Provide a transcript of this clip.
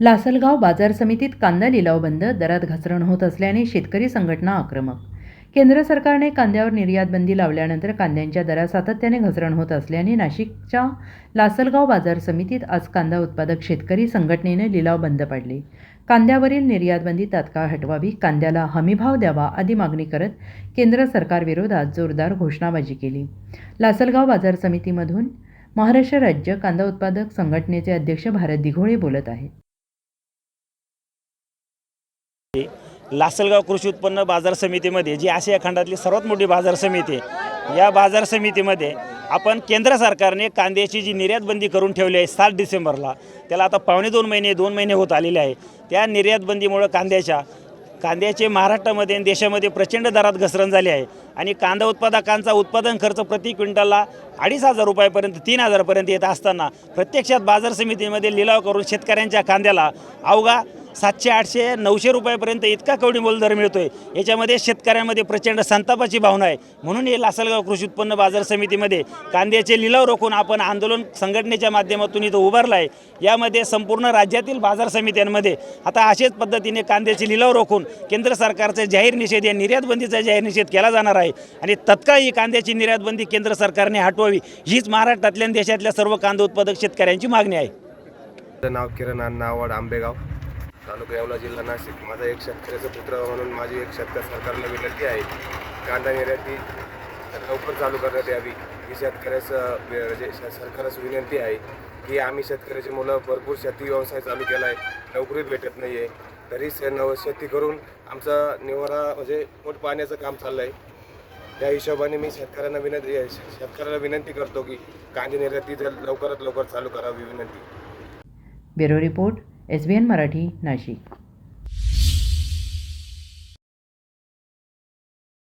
लासलगाव बाजार समितीत कांदा लिलाव बंद दरात घसरण होत असल्याने शेतकरी संघटना आक्रमक. केंद्र सरकारने कांद्यावर निर्यात बंदी लावल्यानंतर कांद्यांच्या दरात सातत्याने घसरण होत असल्याने नाशिकच्या लासलगाव बाजार समितीत आज कांदा उत्पादक शेतकरी संघटनेने लिलाव बंद पाडले. कांद्यावरील निर्यात बंदी तात्काळ हटवावी कांद्याला हमीभाव द्यावा आदी मागणी करत केंद्र सरकारविरोधात जोरदार घोषणाबाजी केली. लासलगाव बाजार समितीमधून महाराष्ट्र राज्य कांदा उत्पादक संघटनेचे अध्यक्ष भारत दिघोळे बोलत आहेत. लासलगाव कृषी उत्पन्न बाजार समितीमध्ये जी आशिया खंडातली सर्वात मोठी बाजार समिती आहे या बाजार समितीमध्ये आपण केंद्र सरकारने कांद्याची जी निर्यातबंदी करून ठेवली आहे सात डिसेंबरला त्याला आता पावणे दोन महिने दोन महिने होत आलेले आहे. त्या निर्यातबंदीमुळं कांद्याच्या कांद्याचे महाराष्ट्रामध्ये आणि देशामध्ये प्रचंड दरात घसरण झाली आहे आणि कांदा उत्पादकांचा उत्पादन खर्च प्रति क्विंटलला अडीच हजार रुपयापर्यंत तीन हजारपर्यंत येत असताना प्रत्यक्षात बाजार समितीमध्ये लिलाव करून शेतकऱ्यांच्या कांद्याला अवघा सातशे आठशे नऊशे रुपयापर्यंत इतका कवडीमोल दर मिळतोय. याच्यामध्ये शेतकऱ्यांमध्ये प्रचंड संतापाची भावना आहे. म्हणून हे लासलगाव कृषी उत्पन्न बाजार समितीमध्ये कांद्याचे लिलाव रोखून आपण आंदोलन संघटनेच्या माध्यमातून इथं उभारला आहे यामध्ये संपूर्ण राज्यातील बाजार समित्यांमध्ये आता अशाच पद्धतीने कांद्याचे लिलाव रोखून केंद्र सरकारचा जाहीर निषेध या निर्यात बंदीचा जाहीर निषेध केला जाणार आहे. आणि तत्काळ ही कांद्याची निर्यातबंदी केंद्र सरकारने हटवावी हीच महाराष्ट्रातल्या देशातल्या सर्व कांदा उत्पादक शेतकऱ्यांची मागणी आहे. नाव किरण अण्णा आंबेगाव. तालुका येवला जिल्हा नाशिक. माझा एक शेतकऱ्याचा पुत्र म्हणून माझी एक शेतकरी सरकारला विनंती आहे. कांदा निर्याती लवकर चालू करण्यात यावी. ही शेतकऱ्याचं म्हणजे सरकारच विनंती आहे की आम्ही शेतकऱ्याची मुलं भरपूर शेती व्यवसाय चालू केला आहे नोकरी भेटत नाही आहे तरी नव शेती करून आमचा निवारा म्हणजे पोट पाण्याचं काम चाललं आहे त्या हिशोबाने मी शेतकऱ्यांना विनंती शेतकऱ्याला विनंती करतो की कांदे निर्याती लवकरात लवकर चालू करावी विनंती. Bureau report. S B N Marathi Nashik